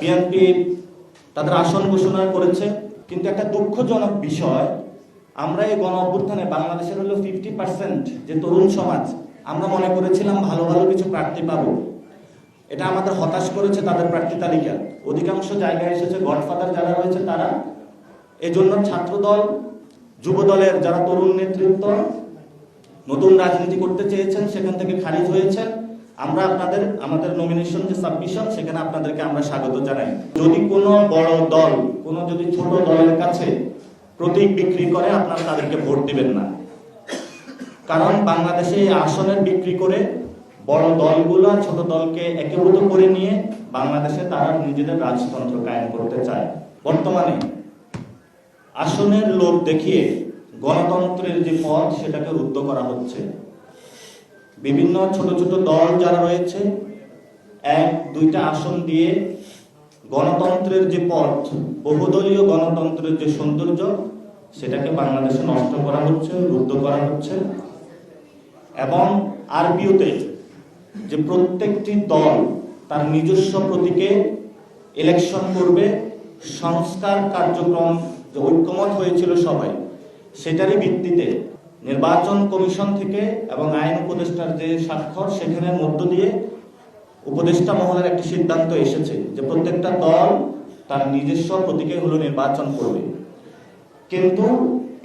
BNP তাদের আসন ঘোষণা করেছে। কিন্তু একটা দুঃখজনক বিষয়, আমরা এই গণ অভ্যুত্থানে বাংলাদেশের হলো ফিফটি পার্সেন্ট যে তরুণ সমাজ, আমরা মনে করেছিলাম ভালো ভালো কিছু প্রার্থী পাবো। এটা আমাদের হতাশ করেছে তাদের প্রার্থী তালিকা। অধিকাংশ জায়গায় এসেছে গডফাদার যারা রয়েছে তারা। এজন্য ছাত্রদল, যুবদলের যারা তরুণ নেতৃত্ব, নতুন রাজনীতি করতে চেয়েছেন, সেখান থেকে খারিজ হয়েছে। আমরা আপনাদের, আমাদের নমিনেশন যে সাবমিশন সেখানে আপনাদেরকে আমরা স্বাগত জানাই। যদি কোনো বড় দল, কোনো যদি ছোট দলের কাছে প্রতীক বিক্রি করে, আপনারা তাদেরকে ভোট দিবেন না। কারণ বাংলাদেশে আসনের বিক্রি করে বড় দলগুলো ছোট দলকে একীভূত করে নিয়ে বাংলাদেশে তারা নিজেদের রাজতন্ত্র কায়েম করতে চায়। বর্তমানে আসনের লোভ দেখিয়ে গণতন্ত্রের যে পথ, সেটাকে রুদ্ধ করা হচ্ছে। বিভিন্ন ছোট ছোট দল যারা রয়েছে, এক, দুইটা আসন দিয়ে গণতন্ত্রের যে পথ, বহুদলীয় গণতন্ত্রের যে সৌন্দর্য, সেটাকে বাংলাদেশে নষ্ট করা হচ্ছে, রুদ্ধ করা হচ্ছে। এবং আরবিওতে যে প্রত্যেকটি দল তার নিজস্ব প্রতীকে ইলেকশন করবে, সংস্কার কার্যক্রম যে ঐক্যমত হয়েছিল সবাই, সেটারই ভিত্তিতে নির্বাচন কমিশন থেকে এবং আইন উপদেষ্টার যে স্বাক্ষর সেখানের মধ্য দিয়ে উপদেষ্টা মহলের একটি সিদ্ধান্ত এসেছে যে প্রত্যেকটা দল তার নিজস্ব প্রতীকে হলো নির্বাচন করবে। কিন্তু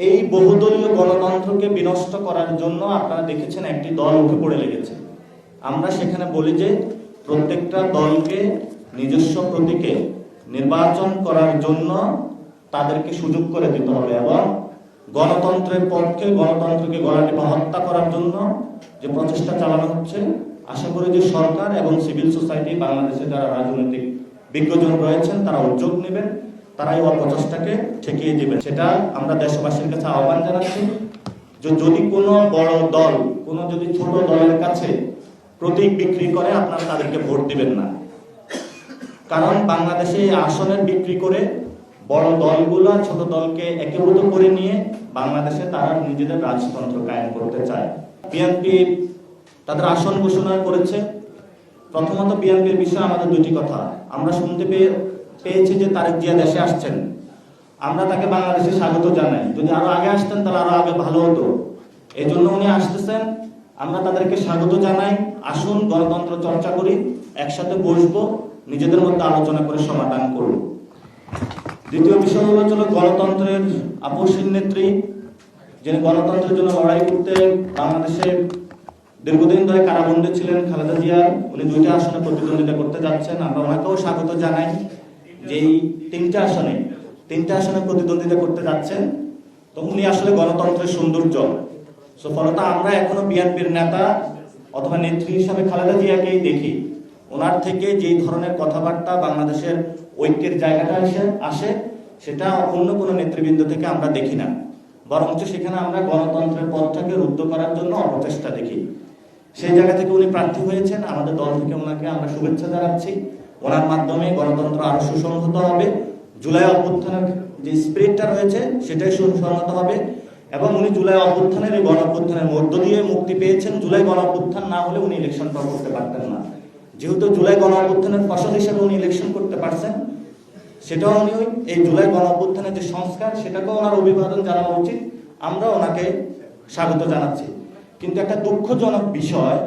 এই বহুদলীয় গণতন্ত্রকে বিনষ্ট করার জন্য আপনারা দেখেছেন একটি দল উঠে পড়ে লেগেছে। আমরা সেখানে বলি যে প্রত্যেকটা দলকে নিজস্ব প্রতীকে নির্বাচন করার জন্য তাদেরকে সুযোগ করে দিতে হবে এবং গণতন্ত্রের পক্ষে গণতন্ত্রকে গলা টিপা হত্যা করার জন্য যে প্রচেষ্টা চালানো হচ্ছে, আশা করি যে সরকার এবং সিভিল সোসাইটি বাংলাদেশে যারা রাজনৈতিক বিজ্ঞজন রয়েছেন, তারা উদ্যোগ নেবেন তারা এই অপচেষ্টাকে ঠেকিয়ে দেবেন। সেটা আমরা দেশবাসীর কাছে আহ্বান জানাচ্ছি যে যদি কোনো বড় দল, কোনো যদি ছোট দলের কাছে প্রতীক বিক্রি করে, আপনারা তাদেরকে ভোট দিবেন না। কারণ বাংলাদেশে আসনের বিক্রি করে বড় দলগুলো ছোট দলকে একীভূত করে নিয়ে বাংলাদেশে তারা নিজেদের রাজতন্ত্র কায়েম করতে চায়। বিএনপি তাদের আসন ঘোষণা করেছে। প্রথমত বিএনপির বিষয়ে আমাদের দুটি কথা। আমরা শুনতে পেয়ে, পেয়েছি যে তারেক জিয়া দেশে আসছেন। আমরা তাকে বাংলাদেশে স্বাগত জানাই। যদি আরও আগে আসতেন, তাহলে আরও আগে ভালো হতো। এই জন্য উনি আসতেছেন। আমরা তাদেরকে স্বাগত জানাই। আসুন, গণতন্ত্র চর্চা করি। একসাথে বসবো। নিজেদের মধ্যে আলোচনা করে সমাধান করব। দ্বিতীয় বিষয় হলো হলো গণতন্ত্রের আপসীন নেত্রী, যিনি গণতন্ত্রের জন্য লড়াই করতে বাংলাদেশে দীর্ঘদিন ধরে কারাবন্দী ছিলেন খালেদা জিয়া। উনি দুইটা আসনে প্রতিদ্বন্দ্বিতা করতে যাচ্ছেন। আমরা ওনাকেও স্বাগত জানাই যে এই তিনটা আসনে তিনটা আসনে প্রতিদ্বন্দ্বিতা করতে যাচ্ছেন। তো উনি আসলে গণতন্ত্রের সৌন্দর্য। সো ফলত আমরা এখনও বিএনপির নেতা অথবা নেত্রী হিসাবে খালেদা জিয়াকেই দেখি। ওনার থেকে যেই ধরনের কথাবার্তা বাংলাদেশের ঐক্যের জায়গাটা এসে আসে, সেটা অন্য কোনো নেতৃবৃন্দ থেকে আমরা দেখি না। বরঞ্চ সেখানে আমরা গণতন্ত্রের পথটাকে রুদ্ধ করার জন্য অপচেষ্টা দেখি। সেই জায়গা থেকে উনি প্রার্থী হয়েছেন। আমাদের দল থেকে ওনাকে আমরা শুভেচ্ছা জানাচ্ছি। ওনার মাধ্যমে গণতন্ত্র আরও সুসংহত হবে। জুলাই অভ্যুত্থানের যে স্পিরিটটা রয়েছে, সেটাই সুসংহত হবে। এবং উনি জুলাই অভ্যুত্থানের এই গণ অভ্যুত্থানের মধ্য দিয়ে মুক্তি পেয়েছেন। জুলাই গণ অভ্যুত্থান না হলে উনি ইলেকশন ইলেকশনটা করতে পারতেন না। যেহেতু জুলাই গণ অভ্যুত্থানের ফসল হিসেবে উনি ইলেকশন করতে পারছেন, সেটাও উনি এই জুলাই গণ অভ্যুত্থানের যে সংস্কার, সেটাকেও ওনার অভিবাদন জানানো উচিত। আমরা ওনাকে স্বাগত জানাচ্ছি। কিন্তু একটা দুঃখজনক বিষয়,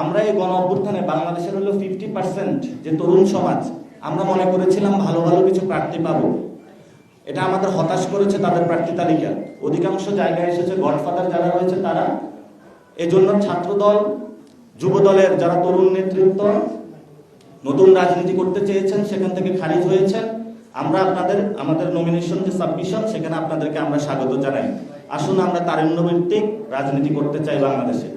আমরা এই গণ অভ্যুত্থানে বাংলাদেশের হলো ফিফটি পার্সেন্ট যে তরুণ সমাজ, আমরা মনে করেছিলাম ভালো ভালো কিছু প্রার্থী পাবো। এটা আমাদের হতাশ করেছে তাদের প্রার্থী তালিকা। অধিকাংশ জায়গায় এসেছে গডফাদার যারা রয়েছে তারা। এজন্য ছাত্রদল যুবদলের যারা তরুণ নেতৃত্ব, নতুন রাজনীতি করতে চেয়েছেন, সেখান থেকে খারিজ হয়েছেন। আমরা আপনাদের, আমাদের নমিনেশন যে সাবমিশন সেখানে আপনাদেরকে আমরা স্বাগত জানাই। আসুন, আমরা তারুণ্য ভিত্তিক রাজনীতি করতে চাই বাংলাদেশে।